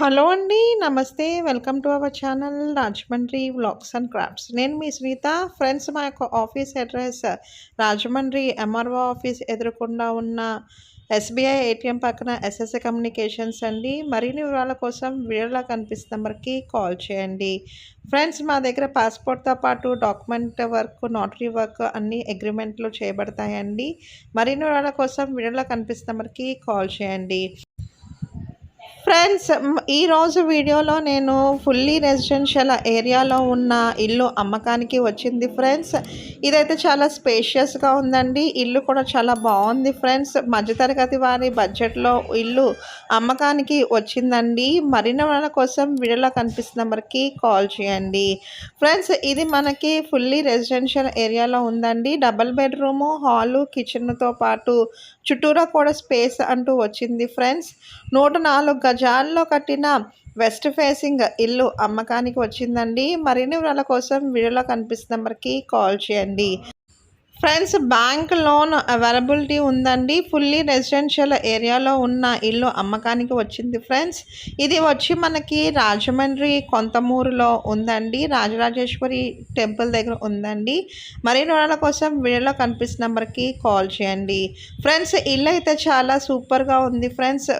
Hello అండి నమస్తే. Welcome to our channel Rajahmundry vlogs and crafts. నేను మీ సునీత ఫ్రెండ్స్ మా యొక్క office address Rajahmundry MRO office ఎదురకుండా ఉన్న ఎస్బీఐ ఏటీఎం పక్కన ఎస్ఎస్ఏ కమ్యూనికేషన్స్ అండి. మరిన్ని వివరాల కోసం వీడియోలో కనిపిస్తున్న నెంబర్కి కాల్ చేయండి. ఫ్రెండ్స్ మా దగ్గర పాస్పోర్ట్తో పాటు డాక్యుమెంట్ వర్క్ నోటరీ వర్క్ అన్ని అగ్రిమెంట్లు చేయబడతాయండి. మరిన్ని వివరాల కోసం వీడియోలో కనిపిస్తున్న నెంబర్కి కాల్ చేయండి. ఫ్రెండ్స్ ఈరోజు వీడియోలో నేను ఫుల్లీ రెసిడెన్షియల్ ఏరియాలో ఉన్న ఇల్లు అమ్మకానికి వచ్చింది ఫ్రెండ్స్. ఇదైతే చాలా స్పేషియస్గా ఉందండి. ఇల్లు కూడా చాలా బాగుంది ఫ్రెండ్స్. మధ్యతరగతి వారి బడ్జెట్లో ఇల్లు అమ్మకానికి వచ్చిందండి. మరిన్ని వాళ్ళ కోసం వీడియోలో కనిపిస్తున్న నెంబర్కి కాల్ చేయండి. ఫ్రెండ్స్ ఇది మనకి ఫుల్లీ రెసిడెన్షియల్ ఏరియాలో ఉందండి. డబల్ బెడ్రూము హాలు కిచెన్తో పాటు చుట్టూరా కూడా స్పేస్ అంటూ వచ్చింది ఫ్రెండ్స్. నూట నాలుగు జాన్లో కట్టిన వెస్ట్ ఫేసింగ్ ఇల్లు అమ్మకానికి వచ్చిందండి. మరిన్ని వివరాల కోసం వీడియోలో కనిపిస్తున్న నెంబర్కి కాల్ చేయండి. ఫ్రెండ్స్ బ్యాంక్ లోన్ అవైలబిలిటీ ఉందండి. ఫుల్లీ రెసిడెన్షియల్ ఏరియాలో ఉన్న ఇల్లు అమ్మకానికి వచ్చింది ఫ్రెండ్స్. ఇది వచ్చి మనకి రాజమండ్రి కొంతమూరులో ఉందండి. రాజరాజేశ్వరి టెంపుల్ దగ్గర ఉందండి. మరిన్ని వివరాల కోసం వీడియోలో కనిపిస్తున్న నెంబర్కి కాల్ చేయండి. ఫ్రెండ్స్ ఇల్లు అయితే చాలా సూపర్గా ఉంది ఫ్రెండ్స్.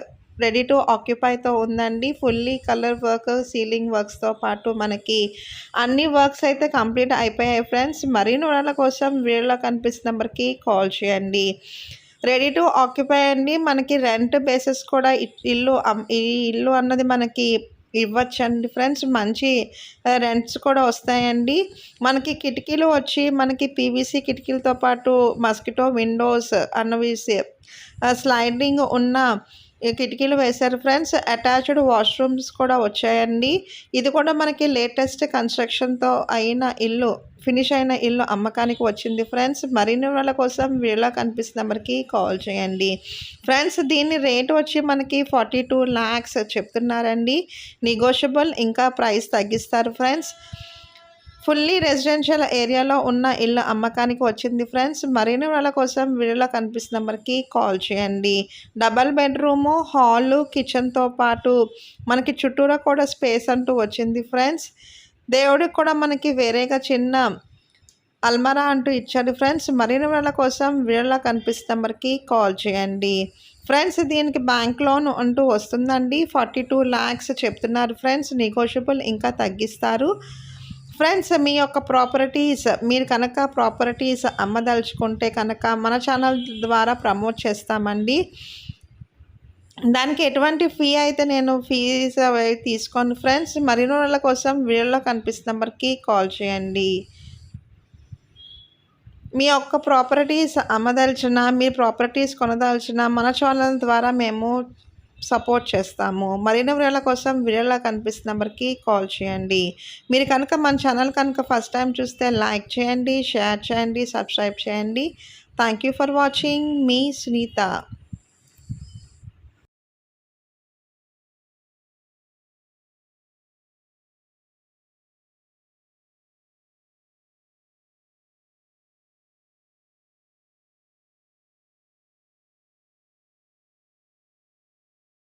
రెడీ టు ఆక్యుపైతో ఉందండి. ఫుల్లీ కలర్ వర్క్ సీలింగ్ వర్క్స్తో పాటు మనకి అన్ని వర్క్స్ అయితే కంప్లీట్ అయిపోయాయి ఫ్రెండ్స్. మరిన్ని వివరాల కోసం వీడియోలో కనిపిస్తున్న నెంబర్కి కాల్ చేయండి. రెడీ టు ఆక్యుపై అండి. మనకి రెంట్ బేసిస్ కూడా ఇల్లు ఈ ఇల్లు అన్నది మనకి ఇవ్వచ్చండి ఫ్రెండ్స్. మంచి రెంట్స్ కూడా వస్తాయండి. మనకి కిటికీలు వచ్చి మనకి పీవీసీ కిటికీలతో పాటు మస్కిటో విండోస్ అన్నవి స్లైడింగ్ ఉన్న కిటికీలు వేశారు ఫ్రెండ్స్. అటాచ్డ్ వాష్రూమ్స్ కూడా వచ్చాయండి. ఇది కూడా మనకి లేటెస్ట్ కన్స్ట్రక్షన్తో అయిన ఇల్లు ఫినిష్ అయిన ఇల్లు అమ్మకానికి వచ్చింది ఫ్రెండ్స్. మరిన్ని వాళ్ళ కోసం వీళ్ళ కనిపిస్తున్న నెంబర్కి కాల్ చేయండి. ఫ్రెండ్స్ దీని రేట్ వచ్చి మనకి ఫార్టీ టూ ల్యాక్స్ చెప్తున్నారండి. నెగోషియబుల్ ఇంకా ప్రైస్ తగ్గిస్తారు ఫ్రెండ్స్. ఫుల్లీ రెసిడెన్షియల్ ఏరియాలో ఉన్న ఇల్లు అమ్మకానికి వచ్చింది ఫ్రెండ్స్. మరిన్ని వాళ్ళ కోసం వీడియోలో కనిపిస్తున్న నెంబర్కి కాల్ చేయండి. డబల్ బెడ్రూము హాలు కిచెన్తో పాటు మనకి చుట్టూరా కూడా స్పేస్ అంటూ వచ్చింది ఫ్రెండ్స్. దేవుడికి కూడా మనకి వేరేగా చిన్న అల్మరా అంటూ ఇచ్చాడు ఫ్రెండ్స్. మరిన్ని వాళ్ళ కోసం వీడియోలో కనిపిస్తున్న నెంబర్కి కాల్ చేయండి. ఫ్రెండ్స్ దీనికి బ్యాంక్ లోన్ అంటూ వస్తుందండి. ఫార్టీ టూ ల్యాక్స్ చెప్తున్నారు ఫ్రెండ్స్. నెగోషియబుల్ ఇంకా తగ్గిస్తారు. ఫ్రెండ్స్ మీ యొక్క ప్రాపర్టీస్ మీరు కనుక ప్రాపర్టీస్ అమ్మదలుచుకుంటే కనుక మన ఛానల్ ద్వారా ప్రమోట్ చేస్తామండి. దానికి ఎటువంటి ఫీ అయితే నేను ఫీజ్ తీసుకోను ఫ్రెండ్స్. మరిన్ని వాళ్ళ కోసం వీడియోలో కనిపిస్తున్న నెంబర్కి కాల్ చేయండి. మీ యొక్క ప్రాపర్టీస్ అమ్మదలిచిన మీ ప్రాపర్టీస్ కొనదలిచిన మన ఛానల్ ద్వారా మేము సపోర్ట్ చేస్తాము. మరిన్ని వివరాల కోసం వీడియోలో కనిపిస్తున్న నెంబర్కి కాల్ చేయండి. మీరు కనుక మన ఛానల్ కనుక ఫస్ట్ టైం చూస్తే లైక్ చేయండి షేర్ చేయండి సబ్స్క్రైబ్ చేయండి. Thank you for watching. Me Sunitha.